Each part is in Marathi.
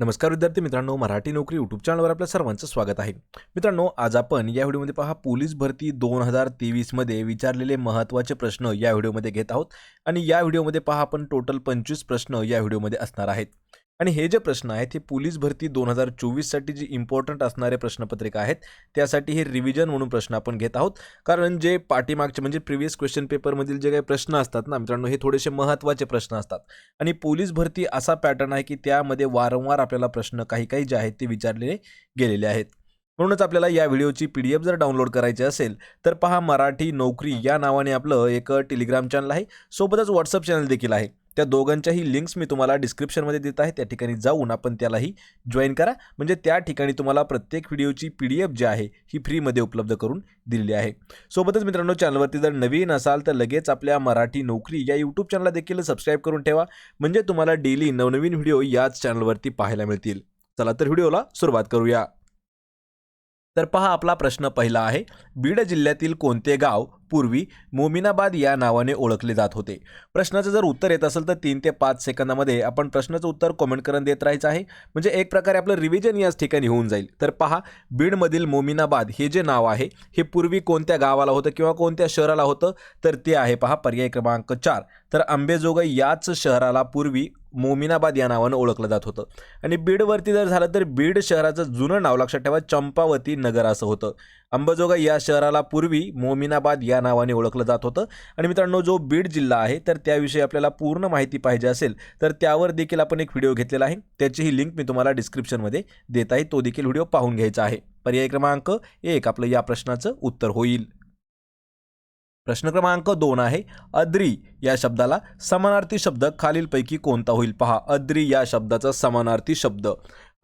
नमस्कार विद्यार्थी मित्रांनो मराठी नोकरी यूट्यूब चॅनलवर आपल्या सर्वांचं स्वागत आहे. मित्रांनो आज आपण या व्हिडिओमध्ये पहा पोलीस भरती दोन हजार तेवीसमध्ये विचारलेले महत्त्वाचे प्रश्न या व्हिडिओमध्ये घेत आहोत. आणि या व्हिडिओमध्ये पहा आपण टोटल पंचवीस प्रश्न या व्हिडिओमध्ये असणार आहेत. आणि हे जे प्रश्न आहेत हे पोलीस भरती दोन हजार चोवीससाठी जी इम्पॉर्टंट असणारे प्रश्नपत्रिका आहेत त्यासाठी हे रिव्हिजन म्हणून प्रश्न आपण घेत आहोत. कारण जे पाठीमागचे म्हणजे प्रिव्हियस क्वेश्चन पेपरमधील जे काही प्रश्न असतात ना मित्रांनो हे थोडेसे महत्त्वाचे प्रश्न असतात. आणि पोलीस भरती असा पॅटर्न आहे की त्यामध्ये वारंवार आपल्याला प्रश्न काही काही जे आहेत ते विचारलेले गेलेले आहेत. म्हणूनच आपल्याला या व्हिडिओची पी डी एफ जर डाउनलोड करायची असेल तर पहा मराठी नोकरी या नावाने आपलं एक टेलिग्राम चॅनल आहे. सोबतच व्हॉट्सअप चॅनल देखील आहे. त्या दोघांच्याही लिंक्स मी तुम्हाला डिस्क्रिप्शनमध्ये देत आहे. त्या ठिकाणी जाऊन आपण त्यालाही जॉईन करा. म्हणजे त्या ठिकाणी तुम्हाला प्रत्येक व्हिडिओची पी डी एफ जी आहे ही फ्रीमध्ये उपलब्ध करून दिलेली आहे. सोबतच मित्रांनो चॅनलवरती जर नवीन असाल तर लगेच आपल्या मराठी नोकरी या यूट्यूब चॅनलला देखील सबस्क्राईब करून ठेवा. म्हणजे तुम्हाला डेली नवनवीन व्हिडिओ याच चॅनलवरती पाहायला मिळतील. चला तर व्हिडिओला सुरुवात करूया. तर पहा आपला प्रश्न पहिला आहे. बीड जिल्ह्यातील कोणते गाव पूर्वी मोमिनाबाद या नावाने ओळखले जात होते? प्रश्नाचं जर उत्तर येत असेल तर तीन ते पाच सेकंदामध्ये आपण प्रश्नाचं उत्तर कॉमेंट करून देत राहायचं आहे. म्हणजे एक प्रकारे आपलं रिव्हिजन याच ठिकाणी होऊन जाईल. तर पहा बीडमधील मोमिनाबाद हे जे नाव आहे हे पूर्वी कोणत्या गावाला होतं किंवा कोणत्या शहराला होतं? तर ते आहे पहा पर्याय क्रमांक चार. तर आंबेजोगाई याच शहराला पूर्वी मोमिनाबाद या नावानं ओळखलं जात होतं. आणि बीडवरती जर झालं तर बीड शहराचं जुनं नाव लक्षात ठेवा चंपावती नगर असं होतं. अंबाजोगाई या शहराला पूर्वी मोमिनाबाद या नावाने ओळखलं जात होतं. आणि मित्रांनो जो बीड जिल्हा आहे तर त्याविषयी आपल्याला पूर्ण माहिती पाहिजे असेल तर त्यावर देखील आपण एक व्हिडिओ घेतलेला आहे. त्याचीही लिंक मी तुम्हाला डिस्क्रिप्शनमध्ये देत आहे. तो देखील व्हिडिओ पाहून घ्यायचा आहे. पर्याय क्रमांक एक आपलं या प्रश्नाचं उत्तर होईल. प्रश्न क्रमांक दोन आहे अद्री या शब्दाला समानार्थी शब्द खालीलपैकी कोणता होईल? पहा अद्री या शब्दाचा समानार्थी शब्द.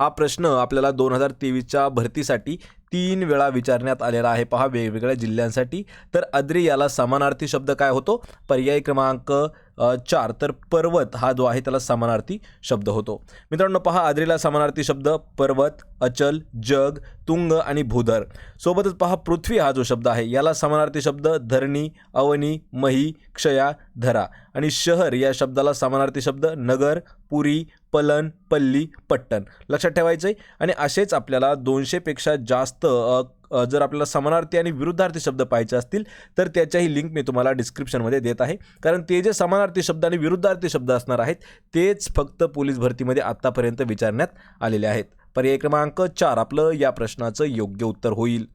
हा प्रश्न आपल्याला दोन हजार तेवीसच्या भरतीसाठी तीन वेळा विचारण्यात आलेला आहे. पहा वेगवेगळ्या जिल्ह्यांसाठी. तर अद्री याला समानार्थी शब्द काय होतो? पर्याय क्रमांक चार. तर पर्वत हा जो आहे त्याला समानार्थी शब्द होतो. मित्रांनो पहा आद्रीला समानार्थी शब्द पर्वत अचल जग तुंग आणि भूधर. सोबतच पहा पृथ्वी हा जो शब्द आहे याला समानार्थी शब्द धरणी अवनी मही क्षया धरा. आणि शहर या शब्दाला समानार्थी शब्द नगर पुरी पलन पल्ली पट्टण. लक्षात ठेवायचं आहे आणि असेच आपल्याला दोनशेपेक्षा जास्त जर आपल्याला समानार्थी आणि विरुद्धार्थी शब्द पाहायचे असतील तर त्याच्याही लिंक मी तुम्हाला डिस्क्रिप्शनमध्ये देत आहे. कारण ते जे समानार्थी शब्द आणि विरुद्धार्थी शब्द असणार आहेत तेच फक्त पोलीस भरतीमध्ये आत्तापर्यंत विचारण्यात आलेले आहेत. पर्याय क्रमांक चार आपलं या प्रश्नाचं योग्य उत्तर होईल.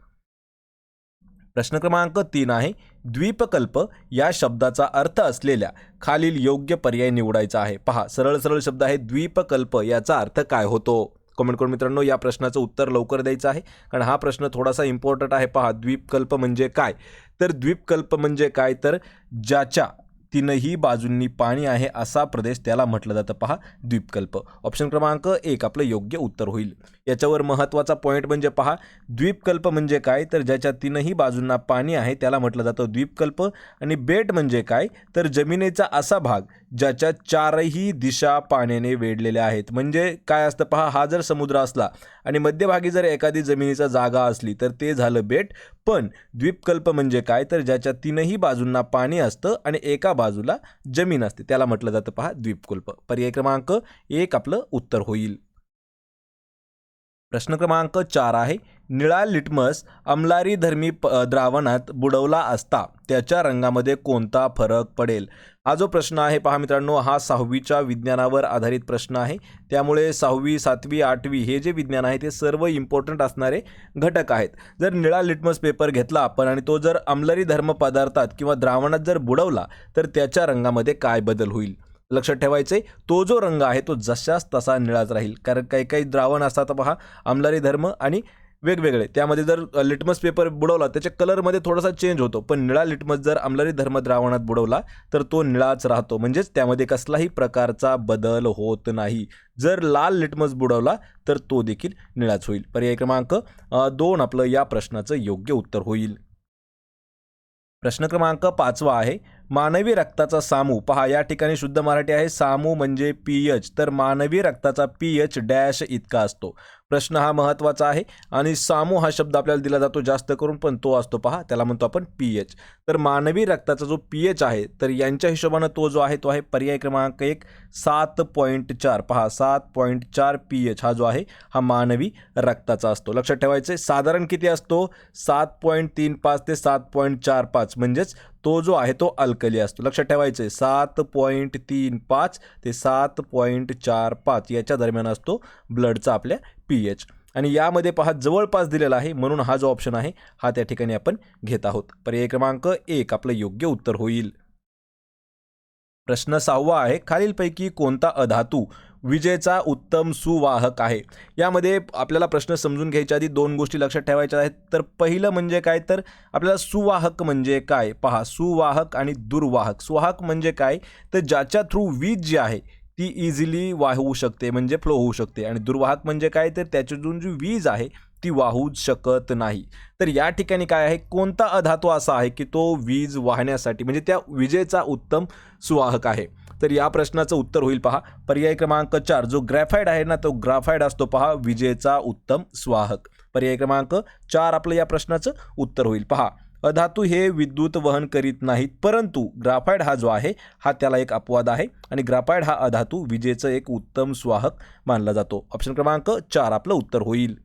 प्रश्न क्रमांक तीन आहे द्वीपकल्प या शब्दाचा अर्थ असलेल्या खालील योग्य पर्याय निवडायचा आहे. पहा सरळ सरळ शब्द आहे द्वीपकल्प याचा अर्थ काय होतो? कमेंट करून मित्रांनो या प्रश्नाचं उत्तर लवकर द्यायचं आहे कारण हा प्रश्न थोडासा इम्पॉर्टंट आहे. पहा द्वीपकल्प म्हणजे काय? तर द्वीपकल्प म्हणजे काय? तर ज्याच्या तीनही बाजूंनी पाणी आहे असा प्रदेश त्याला म्हटलं जातं. पहा द्वीपकल्प. ऑप्शन क्रमांक एक आपलं योग्य उत्तर होईल. याच्यावर महत्त्वाचा पॉईंट म्हणजे पहा द्वीपकल्प म्हणजे काय? तर ज्याच्या तीनही बाजूंना पाणी आहे त्याला म्हटलं जातं द्वीपकल्प. आणि बेट म्हणजे काय? तर जमिनीचा असा भाग ज्याच्या चारही दिशा पाण्याने वेढलेल्या आहेत. म्हणजे काय असतं पहा हा जर समुद्र असला आणि मध्यभागी जर एखादी जमिनीचा जागा असली तर ते झालं बेट. पण द्वीपकल्प म्हणजे काय? तर ज्याच्या तीनही बाजूंना पाणी असतं आणि एका बाजूला जमीन असते. त्याला म्हटलं जातं पहा द्वीपकल्प. पर्याय क्रमांक एक आपलं उत्तर होईल. प्रश्न क्रमांक चार आहे. निळा लिटमस अमलारी धर्मी प द्रावणात बुडवला असता त्याच्या रंगामध्ये कोणता फरक पडेल? हा जो प्रश्न आहे पहा मित्रांनो हा सहावीच्या विज्ञानावर आधारित प्रश्न आहे. त्यामुळे सहावी सातवी आठवी हे जे विज्ञान आहे ते सर्व इम्पॉर्टंट असणारे घटक आहेत. जर निळा लिटमस पेपर घेतला आपण आणि तो जर अंमलारी धर्म पदार्थात किंवा द्रावणात जर बुडवला तर त्याच्या रंगामध्ये काय बदल होईल? लक्षात ठेवायचं आहे तो जो रंग आहे तो जशाच तसा निळाच राहील. कारण काही काही द्रावण असतात पहा आमलारी धर्म आणि वेगवेगळे. त्यामध्ये जर लिटमस पेपर बुडवला त्याच्या कलरमध्ये थोडासा चेंज होतो. पण निळा लिटमस जर आमलारी धर्म द्रावणात बुडवला तर तो निळाच राहतो. म्हणजेच त्यामध्ये कसलाही प्रकारचा बदल होत नाही. जर लाल लिटमस बुडवला तर तो देखील निळाच होईल. पर्याय क्रमांक दोन आपलं या प्रश्नाचं योग्य उत्तर होईल. प्रश्न क्रमांक पाचवा आहे मानवी रक्ताचा सामू. पहा या ठिकाणी शुद्ध मराठी आहे. सामू म्हणजे पी एच. तर मानवी रक्ताचा पी एच डॅश इतका असतो. प्रश्न हा महत्त्वाचा आहे. आणि सामू हा शब्द आपल्याला दिला जातो जास्त करून पण तो असतो पहा त्याला म्हणतो आपण पी एच. तर मानवी रक्ताचा जो पी एच आहे तर यांच्या हिशोबानं तो जो आहे तो आहे पर्याय क्रमांक एक सात पॉईंट चार. पहा सात पॉईंट चार पी एच हा जो आहे हा मानवी रक्ताचा असतो. लक्षात ठेवायचं आहे साधारण किती असतो? सात पॉईंट तीन पाच ते सात पॉईंट चार पाच. म्हणजेच तो जो आहे तो अल्कली असतो. लक्षात ठेवायचं आहे सात पॉईंट तीन पाच ते सात पॉईंट चार पाच याच्या दरम्यान असतो ब्लडचा आपल्या पी एच. आणि यामध्ये पहा जवळपास दिलेला आहे म्हणून हा जो ऑप्शन आहे हा त्या ठिकाणी आपण घेत आहोत. पर्याय क्रमांक एक आपलं योग्य उत्तर होईल. प्रश्न सहावा आहे खालीलपैकी कोणता अधातू विजेचा उत्तम सुवाहक आहे? यामध्ये आपल्याला प्रश्न समजून घ्यायच्या आधी दोन गोष्टी लक्षात ठेवायच्या आहेत. तर पहिलं म्हणजे काय? तर आपल्याला सुवाहक म्हणजे काय? पहा सुवाहक आणि दुर्वाहक. सुवाहक म्हणजे काय? तर ज्याच्या थ्रू वीज जी आहे ती इझिली वाहू शकते म्हणजे फ्लो होऊ शकते. आणि दुर्वाहक म्हणजे काय? तर त्याच्यातून जी वीज आहे ती वाहू शकत नाही. तर या ठिकाणी काय आहे? कोणता अधातू असा आहे की तो वीज वाहण्यासाठी म्हणजे त्या विजेचा उत्तम सुवाहक आहे? तर या प्रश्नाचं उत्तर होईल पहा. पर्याय क्रमांक चार जो ग्रॅफाईड आहे ना तो ग्राफाईड असतो पहा विजेचा उत्तम सुवाहक. पर्याय क्रमांक चार आपलं या प्रश्नाचं उत्तर होईल. पहा. अधातू हे विद्युत वहन करीत नाहीत परंतु ग्राफाईड हा जो आहे हा त्याला एक अपवाद आहे आणि ग्राफाईड हा अधातू विजेचं एक उत्तम स्वाहक मानला जातो. ऑप्शन क्रमांक चार आपलं उत्तर होईल.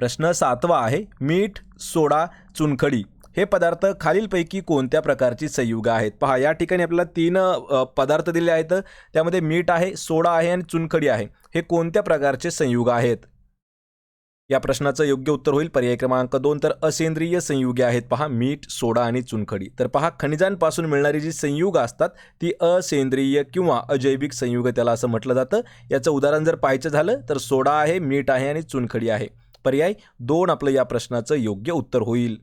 प्रश्न सातवा आहे मीठ सोडा चुनखडी हे पदार्थ खालीलपैकी कोणत्या प्रकारची संयुग आहेत? पहा या ठिकाणी आपल्याला तीन पदार्थ दिले आहेत. त्यामध्ये मीठ आहे सोडा आहे आणि चुनखडी आहे. हे कोणत्या प्रकारचे संयुग आहेत? या प्रश्नाचं योग्य उत्तर होईल. पर्याय क्रमांक दोन तर असेंद्रिय संयुगे आहेत पहा. मीठ सोडा आणि चुनखडी. तर पहा खनिजांपासून मिळणारी जी संयुग असतात ती असेंद्रिय किंवा अजैविक संयुग त्याला असं म्हटलं जातं. याचं उदाहरण जर पाहायचं झालं तर सोडा आहे मीठ आहे आणि चुनखडी आहे. पर्याय दोन आपलं या प्रश्नाचं योग्य उत्तर होईल.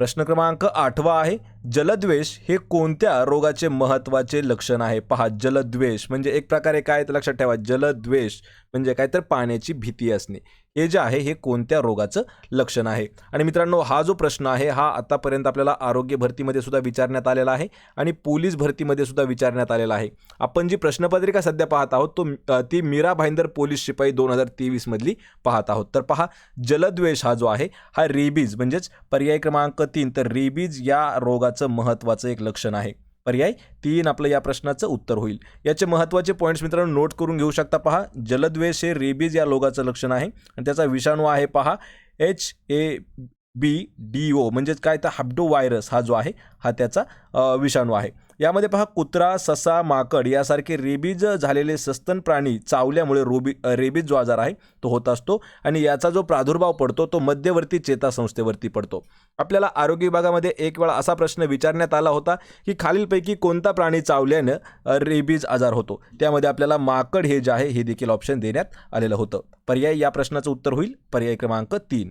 प्रश्न क्रमांक आठवा आहे. जलद्वेष हे कोणत्या रोगाचे महत्त्वाचे लक्षण आहे? पहा जलद्वेष म्हणजे एक प्रकारे काय लक्षात ठेवा. जलद्वेष म्हणजे काय? तर पाण्याची भीती असणे. हे जे आहे हे कोणत्या रोगाचं लक्षण आहे? आणि मित्रांनो हा जो प्रश्न आहे हा आतापर्यंत आपल्याला आरोग्य भरतीमध्ये सुद्धा विचारण्यात आलेला आहे आणि पोलीस भरतीमध्ये सुद्धा विचारण्यात आलेला आहे. आपण जी प्रश्नपत्रिका सध्या पाहत आहोत तो ती मीरा भाईंदर पोलीस शिपाई दोन हजार तेवीसमधली पाहत आहोत. तर पहा जलद्वेष हा जो आहे हा रेबीज म्हणजेच पर्याय क्रमांक तीन तर रेबीज या रोगाचं महत्त्वाचं एक लक्षण आहे. पर्याय तीन आपलं या प्रश्नाचं उत्तर होईल. याचे महत्त्वाचे पॉईंट्स मित्रांनो नोट करून घेऊ शकता पहा. जलद्वेष हे रेबीज या रोगाचं लक्षण आहे. आणि त्याचा विषाणू आहे पहा. H A B D O म्हणजेच काय? तर हाब्डो व्हायरस हा जो आहे हा त्याचा विषाणू आहे. यामध्ये पहा कुत्रा ससा माकड यासारखे रेबीज झालेले सस्तन प्राणी चावल्यामुळे रोबी रेबीज जो आजार आहे तो होत असतो आणि याचा जो प्रादुर्भाव पडतो तो मध्यवर्ती चेतासंस्थेवरती पडतो. आपल्याला आरोग्य विभागामध्ये एक वेळा असा प्रश्न विचारण्यात आला होता की खालीलपैकी कोणता प्राणी चावल्यानं रेबीज आजार होतो? त्यामध्ये आपल्याला माकड हे जे आहे हे देखील ऑप्शन देण्यात आलेलं होतं. पर्याय या प्रश्नाचं उत्तर होईल. पर्याय क्रमांक तीन.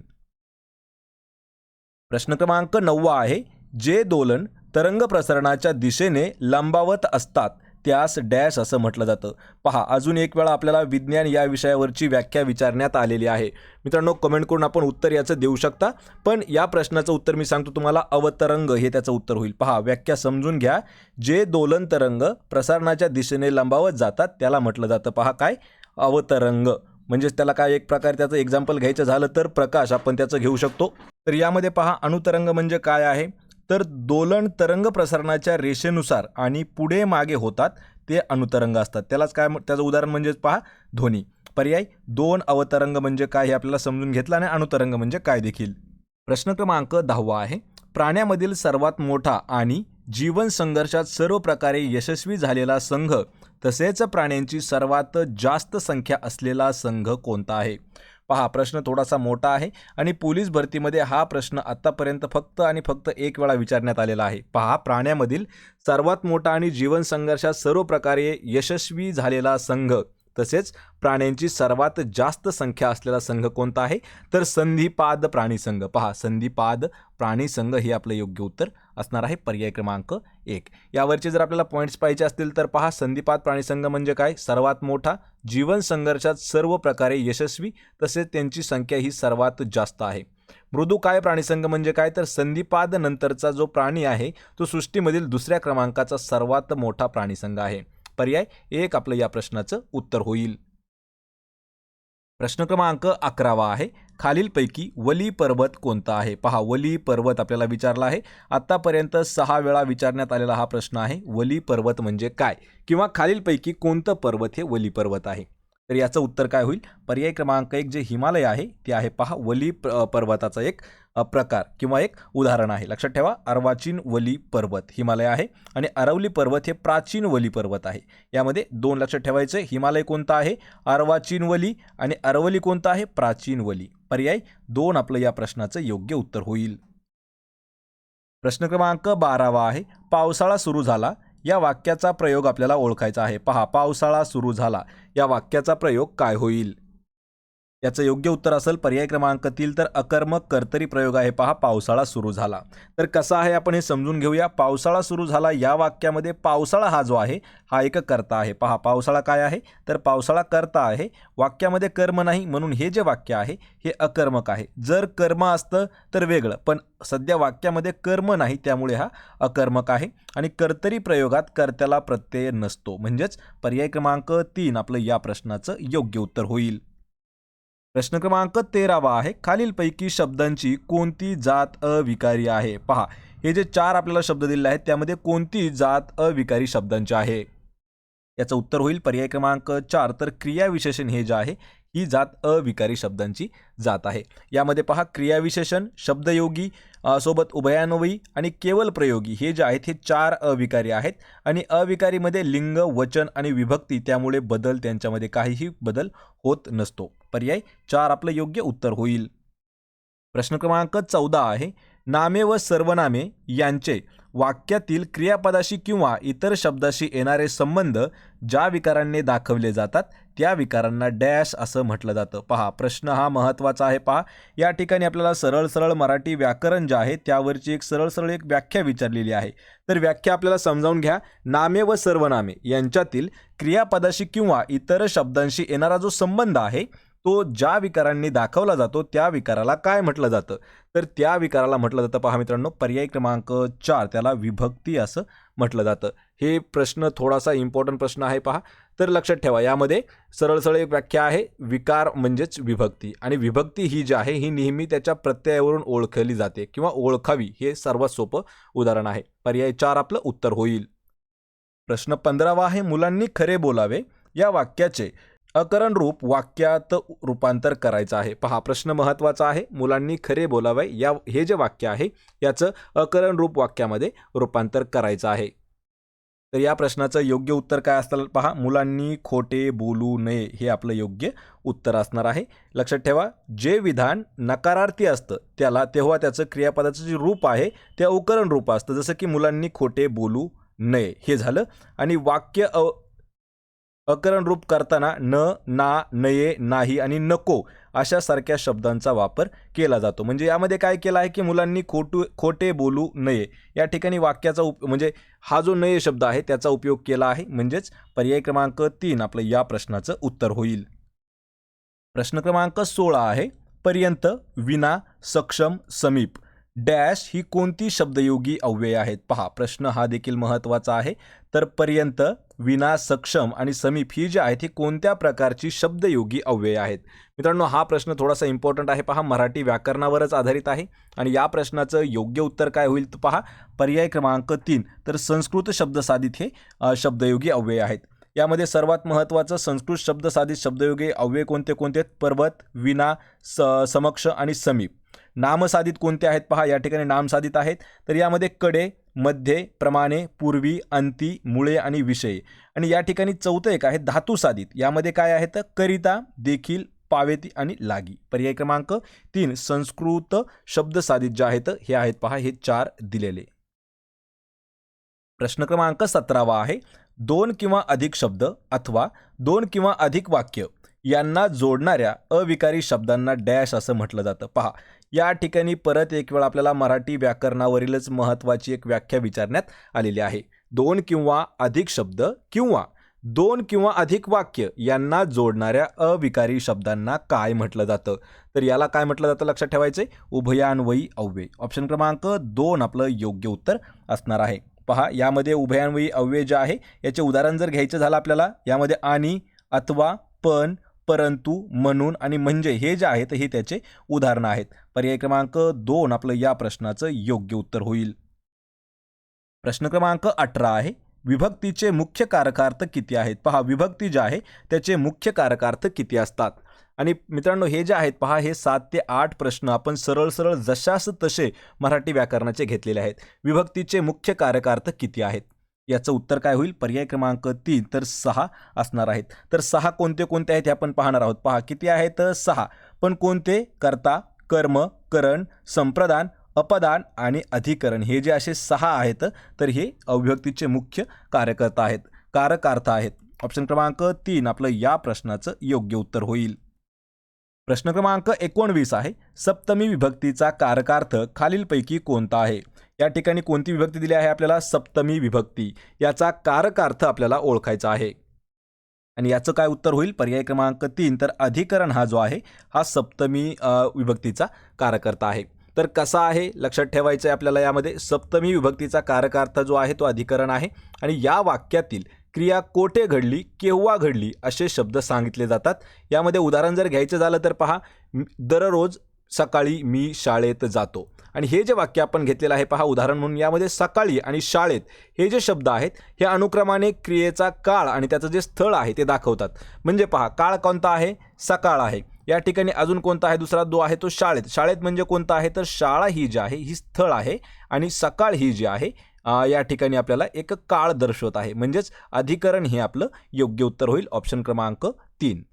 प्रश्न क्रमांक नववा आहे जे दोलन तरंग प्रसरणाच्या दिशेने लंबावत असतात. त्यास डॅश असं म्हटलं जातं. पहा अजून एक वेळा आपल्याला विज्ञान या विषयावरची व्याख्या विचारण्यात आलेली आहे. मित्रांनो कमेंट करून आपण उत्तर याचं देऊ शकता. पण या प्रश्नाचं उत्तर मी सांगतो तुम्हाला अवतरंग हे त्याचं उत्तर होईल. पहा व्याख्या समजून घ्या. जे दोलन तरंग प्रसारणाच्या दिशेने लंबावत जातात त्याला म्हटलं जातं. पहा काय? अवतरंग. म्हणजेच त्याला काय एक प्रकारे त्याचं एक्झाम्पल घ्यायचं झालं तर प्रकाश आपण त्याचं घेऊ शकतो. तर यामध्ये पहा अणुतरंग म्हणजे काय आहे? तर दोलन तरंग प्रसारणाच्या रेषेनुसार आणि पुढे मागे होतात ते अणुतरंग असतात. त्यालाच काय त्याचं उदाहरण म्हणजेच पहा ध्वनी. पर्याय दोन अवतरंग म्हणजे काय हे आपल्याला समजून घेतलं आणि अणुतरंग म्हणजे काय देखील? प्रश्न क्रमांक दहावा आहे. प्राण्यामधील सर्वात मोठा आणि जीवन संघर्षात सर्व प्रकारे यशस्वी झालेला संघ तसेच प्राण्यांची सर्वात जास्त संख्या असलेला संघ कोणता आहे? पहा प्रश्न थोडासा मोठा आहे आणि पोलीस भरतीमध्ये हा प्रश्न आत्तापर्यंत फक्त आणि फक्त एक वेळा विचारण्यात आलेला आहे. पहा प्राण्यामधील सर्वात मोठा आणि जीवन संघर्षात सर्व प्रकारे यशस्वी झालेला संघ तसेच प्राण्यांची सर्वात जास्त संख्या असलेला संघ कोणता आहे? तर संधिपाद प्राणी संघ. पहा संधिपाद प्राणी संघ हे आपलं योग्य उत्तर असणार आहे पर्याय क्रमांक एक. यावरचे जर आपल्याला पॉईंट्स पाहिजे असतील तर पहा संधिपाद प्राणीसंघ म्हणजे काय? सर्वात मोठा जीवन संघर्षात सर्व प्रकारे यशस्वी तसेच त्यांची संख्या ही सर्वात जास्त आहे. मृदू काय प्राणीसंघ म्हणजे काय? तर संधिपाद नंतरचा जो प्राणी आहे तो सृष्टीमधील दुसऱ्या क्रमांकाचा सर्वात मोठा प्राणीसंघ आहे. पर्याय एक आपलं या प्रश्नाचं उत्तर होईल. प्रश्न क्रमांक अकरावा आहे. खालीलपैकी वली पर्वत कोणता आहे? पहा वली पर्वत आपल्याला विचारला आहे. आत्तापर्यंत सहा वेळा विचारण्यात आलेला हा प्रश्न आहे वली पर्वत म्हणजे काय? किंवा खालीलपैकी कोणतं पर्वत हे वली पर्वत आहे? तर याचं उत्तर काय होईल? पर्याय क्रमांक एक जे हिमालय आहे ते आहे पहा वली प- पर्वताचा एक प्रकार किंवा एक उदाहरण आहे. लक्षात ठेवा अर्वाचीन वली पर्वत हिमालय आहे आणि अरवली पर्वत हे प्राचीन वली पर्वत आहे. यामध्ये दोन लक्षात ठेवायचे हिमालय कोणता आहे? अर्वाचीन वली आणि अरवली कोणता आहे? प्राचीन वली. पर्याय दोन आपलं या प्रश्नाचं योग्य उत्तर होईल. प्रश्न क्रमांक बारावा आहे पावसाळा सुरू झाला या वाक्याचा प्रयोग आपल्याला ओळखायचा आहे. पहा पावसाळा सुरू झाला या वाक्याचा प्रयोग काय होईल? याचं योग्य उत्तर असेल पर्याय क्रमांक तीन तर अकर्मक कर्तरी प्रयोग आहे. पहा पावसाळा सुरू झाला. तर कसा आहे आपण हे समजून घेऊया. पावसाळा सुरू झाला या वाक्यामध्ये पावसाळा हा जो आहे हा एक कर्ता आहे. पहा पावसाळा काय आहे? तर पावसाळा कर्ता आहे. वाक्यामध्ये कर्म नाही म्हणून हे जे वाक्य आहे हे अकर्मक आहे. जर कर्म असतं तर वेगळं पण सध्या वाक्यामध्ये कर्म नाही त्यामुळे हा अकर्मक आहे. आणि कर्तरी प्रयोगात कर्त्याला प्रत्यय नसतो. म्हणजेच पर्याय क्रमांक तीन आपलं या प्रश्नाचं योग्य उत्तर होईल. प्रश्न क्रमांक तेरावा आहे. खालीलपैकी शब्दांची कोणती जात अविकारी आहे? पहा हे जे चार आपल्याला शब्द दिलेले आहेत त्यामध्ये कोणती जात अविकारी शब्दांची आहे? याचं उत्तर होईल पर्याय क्रमांक चार. तर क्रियाविशेषण हे जे आहे ही जात अविकारी शब्दांची जात आहे. यामध्ये पहा क्रियाविशेषण शब्दयोगी सोबत उभयान्वयी आणि केवल प्रयोगी हे जे आहेत हे चार अविकारी आहेत. आणि अविकारीमध्ये लिंग वचन आणि विभक्ती त्यामुळे बदल त्यांच्यामध्ये काहीही बदल होत नसतो. पर्याय चार आपलं योग्य उत्तर होईल. प्रश्न क्रमांक चौदा आहे नामे व सर्वनामे यांचे वाक्यातील क्रियापदाशी किंवा इतर शब्दाशी येणारे संबंध ज्या विकारांनी दाखवले जातात त्या विकारांना डॅश असं म्हटलं जातं. पहा प्रश्न हा महत्त्वाचा आहे. पहा या ठिकाणी आपल्याला सरळ सरळ मराठी व्याकरण जे आहे त्यावरची एक सरळ सरळ एक व्याख्या विचारलेली आहे. तर व्याख्या आपल्याला समजावून घ्या. नामे व सर्वनामे यांच्यातील क्रियापदाशी किंवा इतर शब्दांशी येणारा जो संबंध आहे तो ज्या विकारांनी दाखवला जातो त्या विकाराला काय म्हटलं जातं? तर त्या विकाराला म्हटलं जातं पहा मित्रांनो पर्याय क्रमांक चार त्याला विभक्ती असं म्हटलं जातं. हे प्रश्न थोडासा इम्पॉर्टंट प्रश्न आहे पहा. तर लक्षात ठेवा यामध्ये सरळ सरळ एक व्याख्या आहे विकार म्हणजेच विभक्ती. आणि विभक्ती ही जी आहे ही नेहमी त्याच्या प्रत्ययावरून ओळखली जाते किंवा ओळखावी हे सर्वात सोपं उदाहरण आहे. पर्याय चार आपलं उत्तर होईल. प्रश्न पंधरावा आहे मुलांनी खरे बोलावे. या वाक्याचे अकरण रूप वाक्यात रूपांतर करायचं आहे. पहा प्रश्न महत्त्वाचा आहे. मुलांनी खरे बोलावे या हे जे वाक्य आहे याचं अकरण रूप वाक्यामध्ये रूपांतर करायचं आहे. तर या प्रश्नाचं योग्य उत्तर काय असतं? पहा मुलांनी खोटे बोलू नये हे आपलं योग्य उत्तर असणार आहे. लक्षात ठेवा जे विधान नकारार्थी असतं त्याला तेव्हा त्याचं क्रियापदाचं जे रूप आहे ते अवकरण रूप असतं. जसं की मुलांनी खोटे बोलू नये हे झालं. आणि वाक्य अ अकरण रूप करताना न ना नये नाही आणि नको अशा सारख्या शब्दांचा वापर केला जातो. म्हणजे यामध्ये काय केलं आहे की मुलांनी खोटू खोटे बोलू नये. या ठिकाणी वाक्याचा उप म्हणजे हा जो नये शब्द आहे त्याचा उपयोग केला आहे. म्हणजेच पर्याय क्रमांक तीन आपलं या प्रश्नाचं उत्तर होईल. प्रश्न क्रमांक सोळा आहे पर्यंत विना सक्षम समीप. डॅश ही कोणती शब्दयोगी अव्यय आहेत? पहा प्रश्न हा देखील महत्त्वाचा आहे. तर पर्यंत विना सक्षम आणि समीप ही जी आहेत ही कोणत्या प्रकारची शब्दयोगी अव्यय आहेत? मित्रांनो हा प्रश्न थोडासा इम्पॉर्टंट आहे. पहा मराठी व्याकरणावरच आधारित आहे. आणि या प्रश्नाचं योग्य उत्तर काय होईल तर पहा पर्याय क्रमांक तीन. तर संस्कृत शब्दसाधित हे शब्दयोगी अव्यय आहेत. यामध्ये सर्वात महत्त्वाचं संस्कृत शब्दसाधित शब्दयोगी अव्यय कोणते कोणते आहेत? पर्वत विना स समक्ष आणि समीप. नामसाधित कोणते आहेत? पहा या ठिकाणी नामसाधित आहेत. तर यामध्ये कडे मध्ये प्रमाणे पूर्वी अंती मुळे आणि विषय. आणि या ठिकाणी चौथं एक आहे धातू साधित. यामध्ये काय आहे तर करिता देखील पावेती आणि लागी. पर्याय क्रमांक तीन संस्कृत शब्द साधित जे आहेत हे आहेत पहा हे चार दिलेले. प्रश्न क्रमांक सतरावा आहे. दोन किंवा अधिक शब्द अथवा दोन किंवा अधिक वाक्य यांना जोडणाऱ्या अविकारी शब्दांना डॅश असं म्हटलं जातं. पहा या ठिकाणी परत एक वेळ आपल्याला मराठी व्याकरणावरीलच महत्त्वाची एक व्याख्या विचारण्यात आलेली आहे. दोन किंवा अधिक शब्द किंवा दोन किंवा अधिक वाक्य यांना जोडणाऱ्या अविकारी शब्दांना काय म्हटलं जातं? तर याला काय म्हटलं जातं लक्षात ठेवायचे उभयान्वयी अव्यय. ऑप्शन क्रमांक दोन आपलं योग्य उत्तर असणार आहे. पहा यामध्ये उभयान्वयी अव्यय जे आहे याचे उदाहरण जर घ्यायचं झालं आपल्याला यामध्ये आणि अथवा पण परंतु म्हणून आणि म्हणजे हे जे आहेत हे त्याचे उदाहरणं आहेत. पर्याय क्रमांक दोन आपलं या प्रश्नाचं योग्य उत्तर होईल. प्रश्न क्रमांक अठरा आहे. विभक्तीचे मुख्य कारकार्थ किती आहेत? पहा विभक्ती जे आहे त्याचे मुख्य कारकार्थ किती असतात? आणि मित्रांनो हे जे आहेत पहा हे सात ते आठ प्रश्न आपण सरळ सरळ जशास तसे मराठी व्याकरणाचे घेतलेले आहेत. विभक्तीचे मुख्य कारकार्थ किती आहेत? याचं उत्तर काय होईल? पर्याय क्रमांक तीन तर सहा असणार आहेत. तर सहा कोणते कोणते आहेत हे आपण पाहणार आहोत. पहा किती आहेत? सहा. पण कोणते? कर्ता कर्म करण संप्रदान अपदान आणि अधिकरण हे जे असे सहा आहेत तर हे अभिव्यक्तीचे मुख्य कार्यकर्ता आहेत कारकार्थ आहेत. ऑप्शन क्रमांक तीन आपलं या प्रश्नाचं योग्य उत्तर होईल. प्रश्न क्रमांक एकोणवीस आहे सप्तमी विभक्तीचा कारकार्थ खालीलपैकी कोणता आहे? या ठिकाणी कोणती विभक्ती दिली आहे आपल्याला? सप्तमी विभक्ती. याचा कारकार्थ आपल्याला ओळखायचा आहे. आणि याचं काय उत्तर होईल? पर्याय क्रमांक तीन. तर अधिकरण हा जो आहे हा सप्तमी विभक्तीचा कारकर्ता आहे. तर कसा आहे? लक्षात ठेवायचं आहे आपल्याला यामध्ये. सप्तमी विभक्तीचा कारकार्थ जो आहे तो अधिकरण आहे. आणि या वाक्यातील क्रिया कोठे घडली केव्हा घडली असे शब्द सांगितले जातात. यामध्ये उदाहरण जर घ्यायचं झालं तर पहा दररोज सकाळी मी शाळेत जातो. आणि हे जे वाक्य आपण घेतलेलं आहे पहा उदाहरण म्हणून यामध्ये सकाळी आणि शाळेत हे जे शब्द आहेत हे अनुक्रमाने क्रियेचा काळ आणि त्याचं जे स्थळ आहे ते दाखवतात. म्हणजे पहा काळ कोणता आहे? सकाळ आहे. या ठिकाणी अजून कोणता आहे? दुसरा जो आहे तो शाळेत. शाळेत म्हणजे कोणता आहे? तर शाळा ही जी आहे ही स्थळ आहे आणि सकाळ ही जी आहे या ठिकाणी आपल्याला एक काळ दर्शवत आहे. म्हणजेच अधिकरण हे आपलं योग्य उत्तर होईल. ऑप्शन क्रमांक तीन.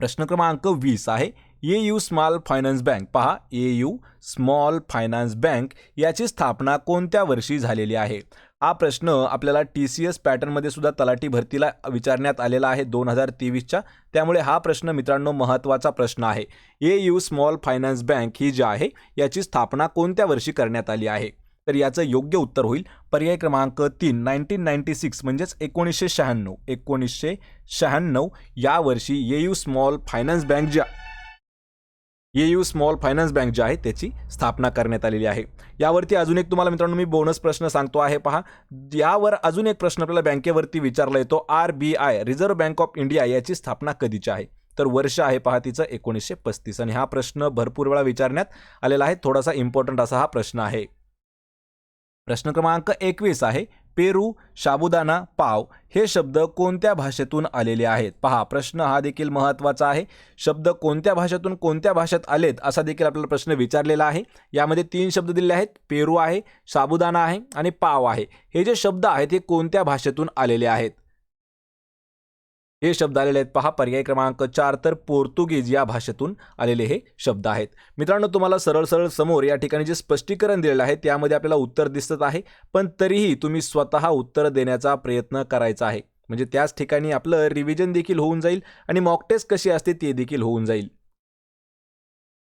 प्रश्न क्रमांक वीस आहे. A U small finance bank. पहा A U small finance bank याची स्थापना कोणत्या वर्षी झालेली आहे? हा प्रश्न आपल्याला टी सी एस पॅटर्नमध्ये सुद्धा तलाठी भरतीला विचारण्यात आलेला आहे दोन हजार तेवीसच्या. त्यामुळे हा प्रश्न मित्रांनो महत्त्वाचा प्रश्न आहे. A U small finance bank ही जी आहे याची स्थापना कोणत्या वर्षी करण्यात आली आहे? तर याचं योग्य उत्तर होईल पर्याय क्रमांक तीन नाईन्टीन नाईन्टी सिक्स म्हणजेच एकोणीसशे शहाण्णव. एकोणीसशे शहाण्णव या वर्षी A U small finance bank ज्या A U small finance bank जी आहे त्याची स्थापना करण्यात आलेली आहे. यावरती अजून एक तुम्हाला मित्रांनो मी बोनस प्रश्न सांगतो आहे पहा. यावर अजून एक प्रश्न आपल्याला बँकेवरती विचारला येतो. R B I Reserve Bank of India याची स्थापना कधीची आहे? तर वर्ष आहे पहा तिचं एकोणीसशे पस्तीस. आणि हा प्रश्न भरपूर वेळा विचारण्यात आलेला आहे. थोडासा इम्पॉर्टंट असा हा प्रश्न आहे. प्रश्न क्रमांक एकवीस आहे. पेरू साबुदाणा पाव हे शब्द कोणत्या भाषेतून आलेले आहेत? पहा प्रश्न हा देखील महत्त्वाचा आहे. शब्द कोणत्या भाषेतून कोणत्या भाषेत आलेत असा देखील आपल्याला प्रश्न विचारलेला आहे. यामध्ये तीन शब्द दिले आहेत. पेरू आहे साबुदाणा आहे आणि पाव आहे. हे जे शब्द आहेत हे कोणत्या भाषेतून आलेले आहेत? हे शब्द आलेले आहेत. पहा पर्याय क्रमांक चार तर पोर्तुगीज या भाषेतून आलेले हे शब्द आहेत. मित्रांनो तुम्हाला सरळ सरळ समोर या ठिकाणी जे स्पष्टीकरण दिलेलं आहे त्यामध्ये आपल्याला उत्तर दिसत आहे पण तरीही तुम्ही स्वतः उत्तर देण्याचा प्रयत्न करायचा आहे. म्हणजे त्याच ठिकाणी आपलं रिव्हिजन देखील होऊन जाईल आणि मॉक टेस्ट कशी असते ते देखील होऊन जाईल.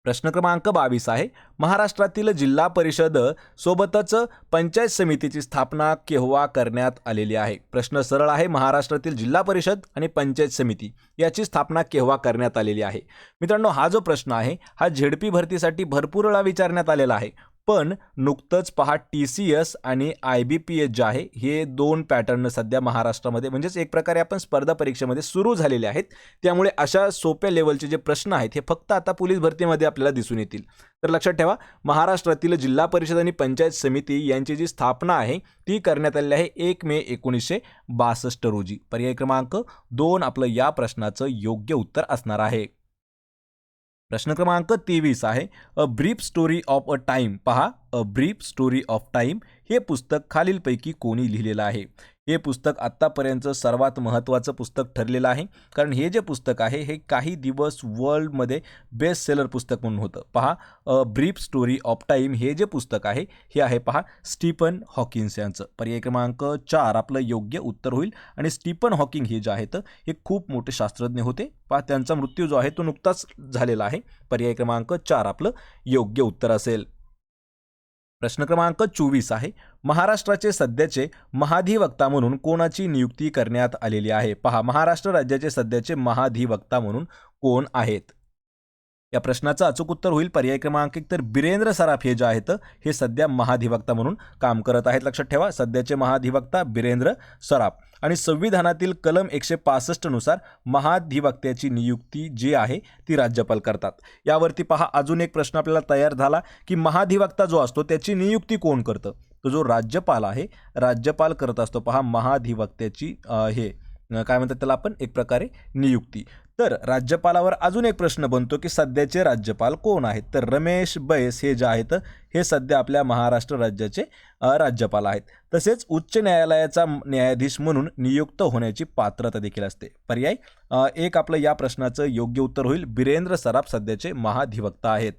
प्रश्न क्रमांक बावीस आहे. महाराष्ट्रातील जिल्हा परिषद सोबतच पंचायत समितीची स्थापना केव्हा करण्यात आलेली आहे? प्रश्न सरळ आहे. महाराष्ट्रातील जिल्हा परिषद आणि पंचायत समिती याची स्थापना केव्हा करण्यात आलेली आहे? मित्रांनो हा जो प्रश्न आहे हा झेडपी भरतीसाठी भरपूर वेळा विचारण्यात आलेला आहे. पण नुकतंच पहा टी सी एस आणि आय बी पी एस जे आहे हे दोन पॅटर्न सध्या महाराष्ट्रामध्ये म्हणजेच एक प्रकारे आपण स्पर्धा परीक्षेमध्ये सुरू झालेले आहेत. त्यामुळे अशा सोप्या लेवलचे जे प्रश्न आहेत हे फक्त आता पोलीस भरतीमध्ये आपल्याला दिसून येतील. तर लक्षात ठेवा महाराष्ट्रातील जिल्हा परिषद आणि पंचायत समिती यांची जी स्थापना आहे ती करण्यात आलेली आहे एक मे एकोणीसशे बासष्ट रोजी. पर्याय क्रमांक दोन आपलं या प्रश्नाचं योग्य उत्तर असणार आहे. प्रश्न क्रमांक तेवीस आहे. A brief story of a time पहा. A brief story of time हे पुस्तक खालीलपैकी कोणी लिहिलेलं आहे. हे पुस्तक आत्तापर्यंतचं सर्वात महत्त्वाचं पुस्तक ठरलेलं आहे. कारण हे जे पुस्तक आहे हे काही दिवस वर्ल्डमध्ये बेस्ट सेलर पुस्तक म्हणून होतं. पहा a brief story of time हे जे पुस्तक आहे हे आहे पहा स्टीफन हॉकिन्स यांचं. पर्याय क्रमांक चार आपलं योग्य उत्तर होईल. आणि स्टीफन हॉकिंग हे जे आहेत हे खूप मोठे शास्त्रज्ञ होते. पहा त्यांचा मृत्यू जो आहे तो नुकताच झालेला आहे. पर्याय क्रमांक चार आपलं योग्य उत्तर असेल. प्रश्न क्रमांक चोवीस आहे. महाराष्ट्राचे सध्याचे महाधिवक्ता म्हणून कोणाची नियुक्ती करण्यात आलेली आहे? पहा महाराष्ट्र राज्याचे सध्याचे महाधिवक्ता म्हणून कोण आहेत? या प्रश्नाचं अचूक उत्तर होईल. पर्याय क्रमांक एक तर बिरेंद्र सराफ हे जे आहेत हे सध्या महाधिवक्ता म्हणून काम करत आहेत. लक्षात ठेवा सध्याचे महाधिवक्ता बिरेंद्र सराफ. आणि संविधानातील कलम एकशे पासष्टनुसार महाधिवक्त्याची नियुक्ती जी आहे ती राज्यपाल करतात. यावरती पहा अजून एक प्रश्न आपल्याला तयार झाला की महाधिवक्ता जो असतो त्याची नियुक्ती कोण करतं? तो जो राज्यपाल आहे राज्यपाल करत असतो. पहा महाधिवक्त्याची हे काय म्हणतात त्याला आपण? एक प्रकारे नियुक्ती. तर राज्यपालावर अजून एक प्रश्न बनतो की सध्याचे राज्यपाल कोण आहेत? तर रमेश बैस हे जे आहेत हे सध्या आपल्या महाराष्ट्र राज्याचे राज्यपाल आहेत. तसेच उच्च न्यायालयाचा न्यायाधीश म्हणून नियुक्त होण्याची पात्रता देखील असते. पर्याय एक आपलं या प्रश्नाचं योग्य उत्तर होईल. बिरेंद्र सराफ सध्याचे महाधिवक्ता आहेत.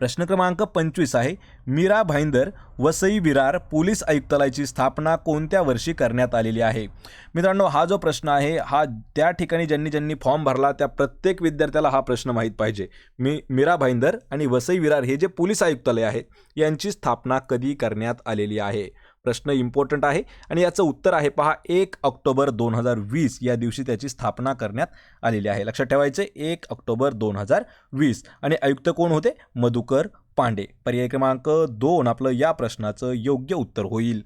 प्रश्न क्रमांक पंचवीस आहे. मीरा भाईंदर वसई विरार पोलीस आयुक्तालयाची स्थापना कोणत्या वर्षी करण्यात आलेली आहे? मित्रांनो हा जो प्रश्न आहे हा त्या ठिकाणी ज्यांनी ज्यांनी फॉर्म भरला त्या प्रत्येक विद्यार्थ्याला हा प्रश्न माहीत पाहिजे. मी मीरा भाईंदर आणि वसई विरार हे जे पोलीस आयुक्तालय आहे यांची स्थापना कधी करण्यात आलेली आहे? प्रश्न इम्पॉर्टंट आहे. आणि याचं उत्तर आहे पहा एक ऑक्टोबर दोन हजार वीस या दिवशी त्याची स्थापना करण्यात आलेली आहे. लक्षात ठेवायचे एक ऑक्टोबर दोन हजार वीस. आणि आयुक्त कोण होते? मधुकर पांडे. पर्याय क्रमांक दोन आपलं या प्रश्नाचं योग्य उत्तर होईल.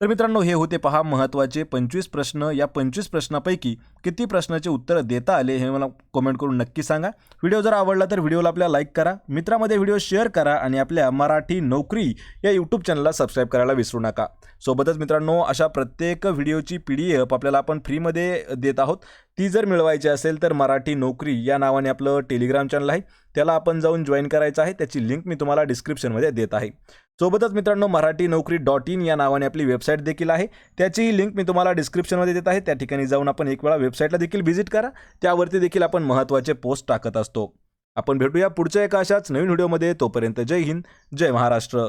तर मित्रांनो हे होते पहा महत्त्वाचे पंचवीस प्रश्न. या पंचवीस प्रश्नापैकी किती प्रश्नाचे उत्तर देता आले हे मला कमेंट करून नक्की सांगा. व्हिडिओ जर आवडला तर व्हिडिओला आपल्या लाईक करा मित्रामध्ये व्हिडिओ शेअर करा आणि आपल्या मराठी नोकरी या यूट्यूब चॅनलला सबस्क्राईब करायला विसरू नका. सोबतच मित्रांनो अशा प्रत्येक व्हिडिओची पी डी एफ आपल्याला आपण फ्रीमध्ये देत आहोत. ती जर मिळवायची असेल तर मराठी नोकरी या नावाने आपलं टेलिग्राम चॅनल आहे. त्याला आपण जाऊन जॉईन करायचं आहे. त्याची लिंक मी तुम्हाला डिस्क्रिप्शनमध्ये देत आहे. सोबतच मित्रांनो मराठी नोकरी डॉट इन या नावाने आपली वेबसाईट देखील आहे. त्याचीही लिंक मी तुम्हाला डिस्क्रिप्शनमध्ये देत आहे. त्या ठिकाणी जाऊन आपण एक वेळा वेबसाईटला देखील व्हिजिट करा. त्यावरती देखील आपण महत्त्वाचे पोस्ट टाकत असतो. आपण भेटूया पुढच्या एका अशाच नवीन व्हिडिओमध्ये तोपर्यंत जय हिंद जय महाराष्ट्र.